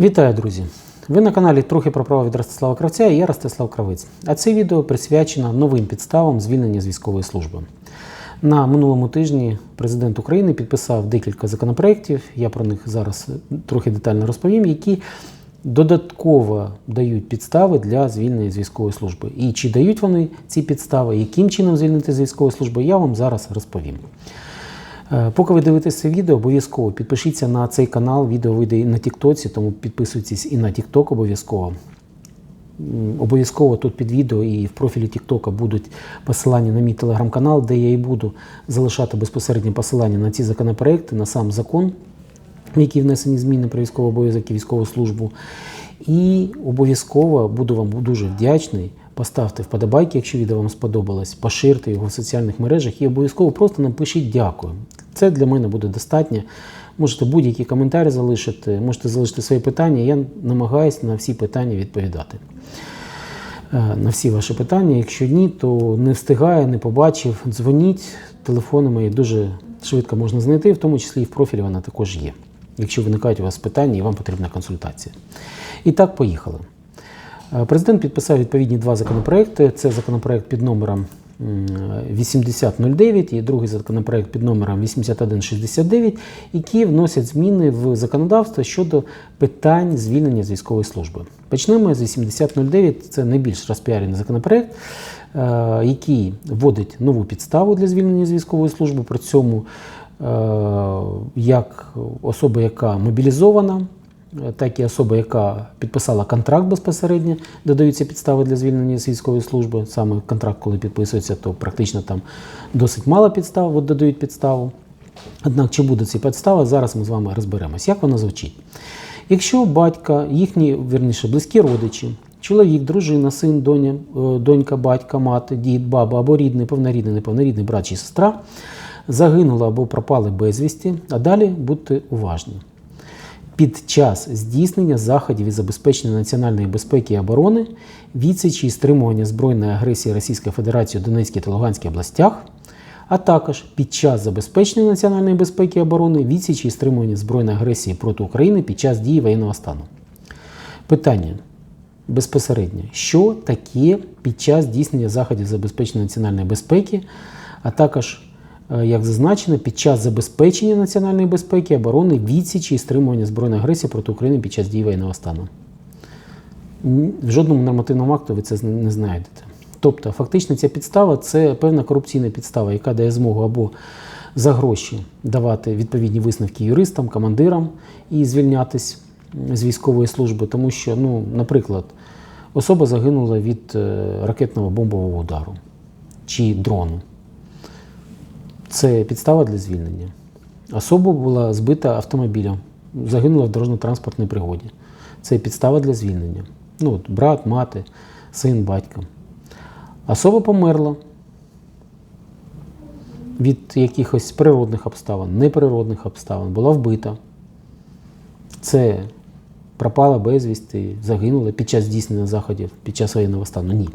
Вітаю, друзі! Ви на каналі Трохи про право від Ростислава Кравця і я Ростислав Кравець. А це відео присвячено новим підставам звільнення з військової служби. На минулому тижні президент України підписав декілька законопроєктів. Я про них зараз трохи детально розповім, які додатково дають підстави для звільнення з військової служби. І чи дають вони ці підстави, яким чином звільнити з військової служби, я вам зараз розповім. Е, Поки ви дивитесь це відео, обов'язково підпишіться на цей канал. Відео вийде і на Тіктоці, тому підписуйтесь і на Тікток обов'язково. Обов'язково тут під відео і в профілі Тіктока будуть посилання на мій телеграм-канал, де я і буду залишати безпосереднє посилання на ці законопроекти, на сам закон, в який внесені зміни про військовий обов'язок і військову службу. І обов'язково буду вам дуже вдячний. Поставте вподобайки, якщо відео вам сподобалось, поширте його в соціальних мережах і обов'язково просто напишіть дякую. Це для мене буде достатньо. Можете будь-які коментарі залишити, можете залишити свої питання. Я намагаюся на всі питання відповідати. Е, На всі ваші питання. Якщо ні, то не встигаю, не побачив. Дзвоніть, телефони мої дуже швидко можна знайти, в тому числі і в профілі вона також є. Якщо виникають у вас питання і вам потрібна консультація. І так, поїхали. Е, Президент підписав відповідні два законопроекти. Це законопроект під номером 8009 і другий законопроект під номером 8169, які вносять зміни в законодавство щодо питань звільнення з військової служби. Почнемо з 8009. Це найбільш розпіарений законопроект, е, який вводить нову підставу для звільнення з військової служби. При цьому е, як особа, яка мобілізована, так і особа, яка підписала контракт безпосередньо, додаються підстави для звільнення з військової служби. Саме контракт, коли підписується, то практично там досить мало підстав, от додають підставу. Однак, чи буде ці підстави, зараз ми з вами розберемось. Як вона звучить? Якщо батька, їхні, вірніше, близькі родичі, чоловік, дружина, син, доня, е, донька, батька, мати, дід, баба або рідний, повнорідний, неповнорідний брат чи сестра загинули або пропали безвісті, а далі будьте уважні під час здійснення заходів із забезпечення національної безпеки і оборони, відсічі і стримування збройної агресії Російської Федерації у Донецькій та Луганській областях, а також під час забезпечення національної безпеки і оборони, відсічі і стримування збройної агресії проти України під час дії воєнного стану. Питання безпосередньо, що таке під час здійснення заходів забезпечення національної безпеки, а також як зазначено, під час забезпечення національної безпеки, оборони, відсічі і стримування збройної агресії проти України під час дії воєнного стану. В жодному нормативному акту ви це не знайдете. Тобто, фактично, ця підстава це певна корупційна підстава, яка дає змогу або за гроші давати відповідні висновки юристам, командирам і звільнятись з військової служби, тому що, ну, наприклад, особа загинула від е, ракетного бомбового удару чи дрону. Це підстава для звільнення. Особа була збита автомобілем, загинула в дорожньо-транспортній пригоді. Це підстава для звільнення. Ну, от, брат, мати, син, батько. Особа померла від якихось природних обставин, неприродних обставин, була вбита. Це пропала безвісти, загинула під час здійснення заходів, під час воєнного стану. Ні.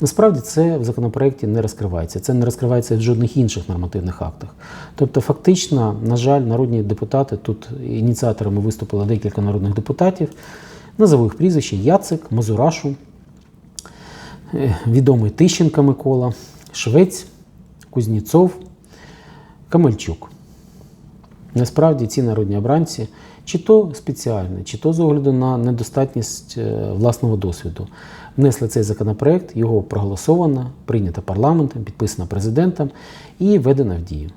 Насправді це в законопроекті не розкривається. Це не розкривається в жодних інших нормативних актах. Тобто, фактично, на жаль, народні депутати тут ініціаторами виступило декілька народних депутатів. Назову їх прізвище Яцик, Мазурашу, е, відомий Тищенка Микола, Швець, Кузніцов, Камельчук. Насправді ці народні обранці, чи то спеціально, чи то з огляду на недостатність е, власного досвіду, внесли цей законопроект, його проголосовано, прийнято парламентом, підписано президентом і введено в дію.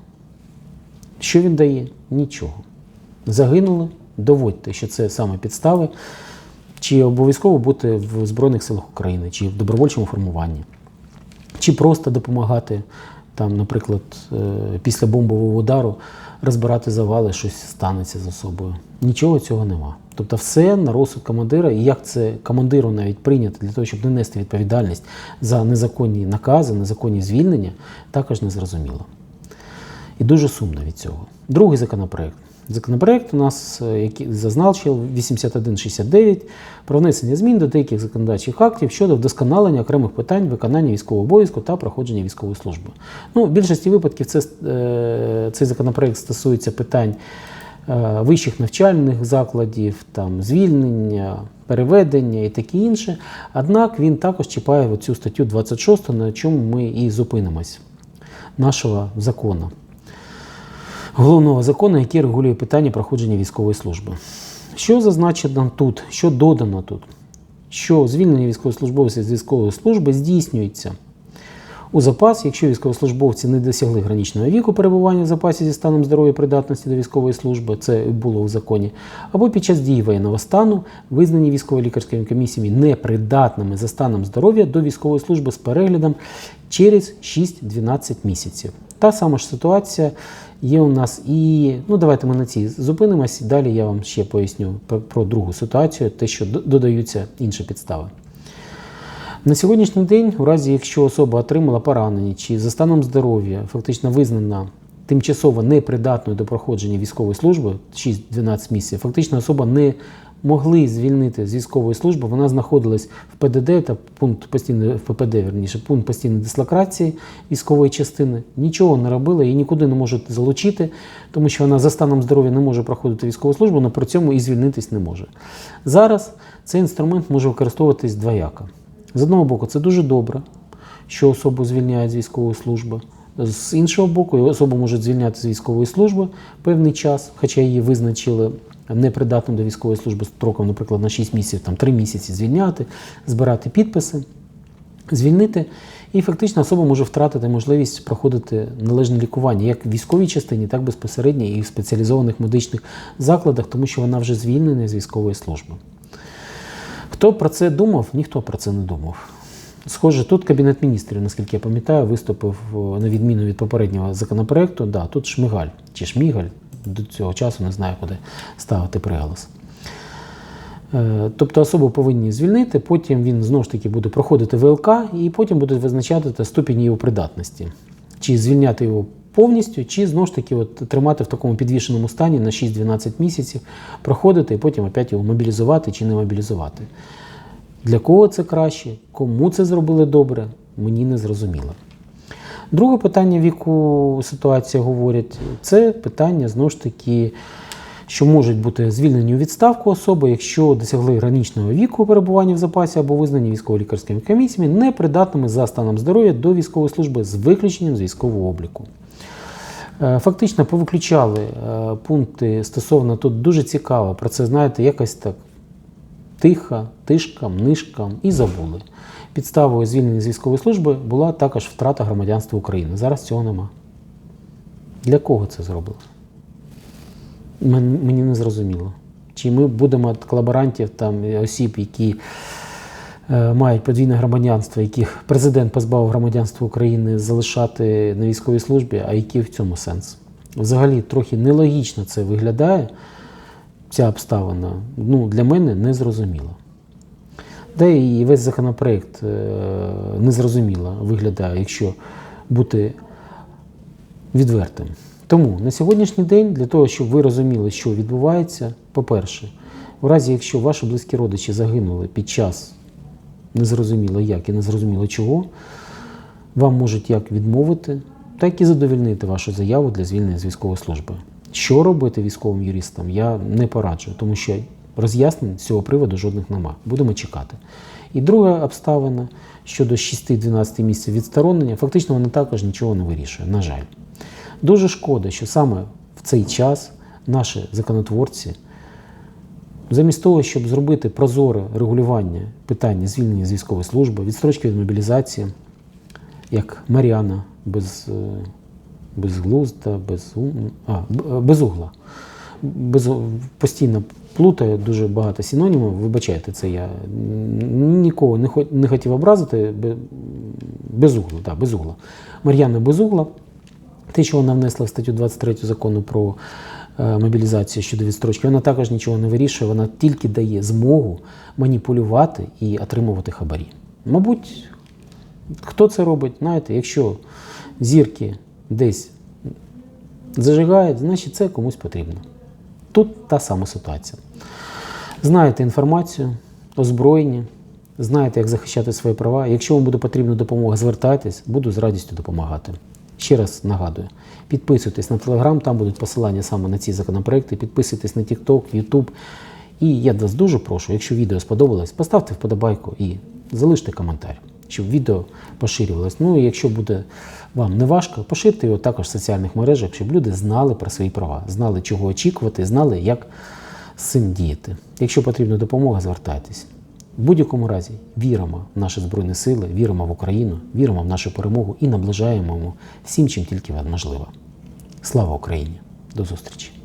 Що він дає? Нічого. Загинули, доводьте, що це саме підстави, чи обов'язково бути в Збройних силах України, чи в добровольчому формуванні, чи просто допомагати там, наприклад, е, після бомбового удару розбирати завали, щось станеться з особою. Нічого цього нема. Тобто все на розсуд командира, і як це командиру навіть прийнято для того, щоб не нести відповідальність за незаконні накази, незаконні звільнення, також не зрозуміло. І дуже сумно від цього. Другий законопроект. Законопроект у нас, е, який зазначив 8169 про внесення змін до деяких законодавчих актів щодо вдосконалення окремих питань виконання військового обов'язку та проходження військової служби. Ну, в більшості випадків це, е, цей законопроект стосується питань е, вищих навчальних закладів, там, звільнення, переведення і таке інше. Однак він також чіпає цю статтю 26, на чому ми і зупинимось нашого закону. Головного закону, який регулює питання проходження військової служби. Що зазначено тут? Що додано тут? Що звільнення військовослужбовців з військової служби здійснюється у запас, якщо військовослужбовці не досягли граничного віку перебування в запасі зі станом здоров'я придатності до військової служби, це було у законі, або під час дії воєнного стану визнані військово-лікарськими комісіями непридатними за станом здоров'я до військової служби з переглядом через 6-12 місяців. Та сама ж ситуація є у нас і ну давайте ми на цій зупинимось. Далі я вам ще поясню про другу ситуацію, те, що додаються інші підстави. На сьогоднішній день, у разі якщо особа отримала поранення чи за станом здоров'я фактично визнана тимчасово непридатною до проходження військової служби 6-12 місяців, фактично особа не могли звільнити з військової служби, вона знаходилась в ПДД та пункт постійної в ППД, верніше, пункт постійної дислокації військової частини, нічого не робила і нікуди не можуть залучити, тому що вона за станом здоров'я не може проходити військову службу, але при цьому і звільнитись не може. Зараз цей інструмент може використовуватись двояко. З одного боку, це дуже добре, що особу звільняють з військової служби. З іншого боку, особу можуть звільняти з військової служби певний час, хоча її визначили непридатним до військової служби строком, наприклад, на 6 місяців, там 3 місяці звільняти, збирати підписи, звільнити. І фактично особа може втратити можливість проходити належне лікування як в військовій частині, так безпосередньо і в спеціалізованих медичних закладах, тому що вона вже звільнена з військової служби. Хто про це думав? Ніхто про це не думав. Схоже, тут Кабінет міністрів, наскільки я пам'ятаю, виступив на відміну від попереднього законопроекту. Да, тут Шмигаль чи Шмігаль до цього часу не знаю, куди ставити приголос. Е, Тобто особу повинні звільнити, потім він знову ж таки буде проходити ВЛК і потім будуть визначати ступінь його придатності. Чи звільняти його повністю, чи знову ж таки от, тримати в такому підвішеному стані на 6-12 місяців, проходити і потім опять його мобілізувати чи не мобілізувати. Для кого це краще, кому це зробили добре, мені не зрозуміло. Друге питання, в яку ситуація говорять, це питання знову ж таки, що можуть бути звільнені у відставку особи, якщо досягли граничного віку перебування в запасі або визнані військово-лікарськими комісіями непридатними за станом здоров'я до військової служби з виключенням з військового обліку. Е, Фактично повиключали е, пункти стосовно тут дуже цікаво. Про це знаєте, якось так тихо, тишкам, нишкам і забули. Підставою звільнення з військової служби була також втрата громадянства України. Зараз цього нема. Для кого це зроблено? Мені не зрозуміло. Чи ми будемо колаборантів там осіб, які мають подвійне громадянство, яких президент позбавив громадянства України залишати на військовій службі, а який в цьому сенс? Взагалі трохи нелогічно це виглядає, ця обставина. Ну, для мене не зрозуміло. Де і весь законопроект е, незрозуміло виглядає, якщо бути відвертим. Тому на сьогоднішній день, для того, щоб ви розуміли, що відбувається, по-перше, у разі, якщо ваші близькі родичі загинули під час незрозуміло як і незрозуміло чого, вам можуть як відмовити, так і задовільнити вашу заяву для звільнення з військової служби. Що робити військовим юристам, я не пораджу, тому що роз'яснень з цього приводу жодних нема. Будемо чекати. І друга обставина щодо 6-12 місяців відсторонення, фактично вона також нічого не вирішує, на жаль. Дуже шкода, що саме в цей час наші законотворці, замість того, щоб зробити прозоре регулювання питання звільнення з військової служби, відстрочки від мобілізації, як Маріана без, е, безглузда, без, а, б- безугла. Без, постійно плутаю дуже багато синонімів. Вибачайте, це я нікого не, не хотів образити. Бе- Безугла, да, безугла. Мар'яна Безугла. Те, що вона внесла в статтю 23 закону про е, мобілізацію щодо відстрочки, вона також нічого не вирішує, вона тільки дає змогу маніпулювати і отримувати хабарі. Мабуть, хто це робить? Знаєте, якщо зірки десь зажигають, значить це комусь потрібно. Тут та сама ситуація. Знаєте інформацію, озброєні, знаєте, як захищати свої права. Якщо вам буде потрібна допомога, звертайтесь, буду з радістю допомагати. Ще раз нагадую, підписуйтесь на Телеграм, там будуть посилання саме на ці законопроекти, підписуйтесь на TikTok, YouTube. І я вас дуже прошу, якщо відео сподобалось, поставте вподобайку і залиште коментар, щоб відео поширювалось. Ну і якщо буде вам не важко, поширте його також в соціальних мережах, щоб люди знали про свої права, знали, чого очікувати, знали, як з цим діяти. Якщо потрібна допомога, звертайтесь. В будь-якому разі віримо в наші Збройні Сили, віримо в Україну, віримо в нашу перемогу і наближаємо всім, чим тільки можливо. Слава Україні! До зустрічі!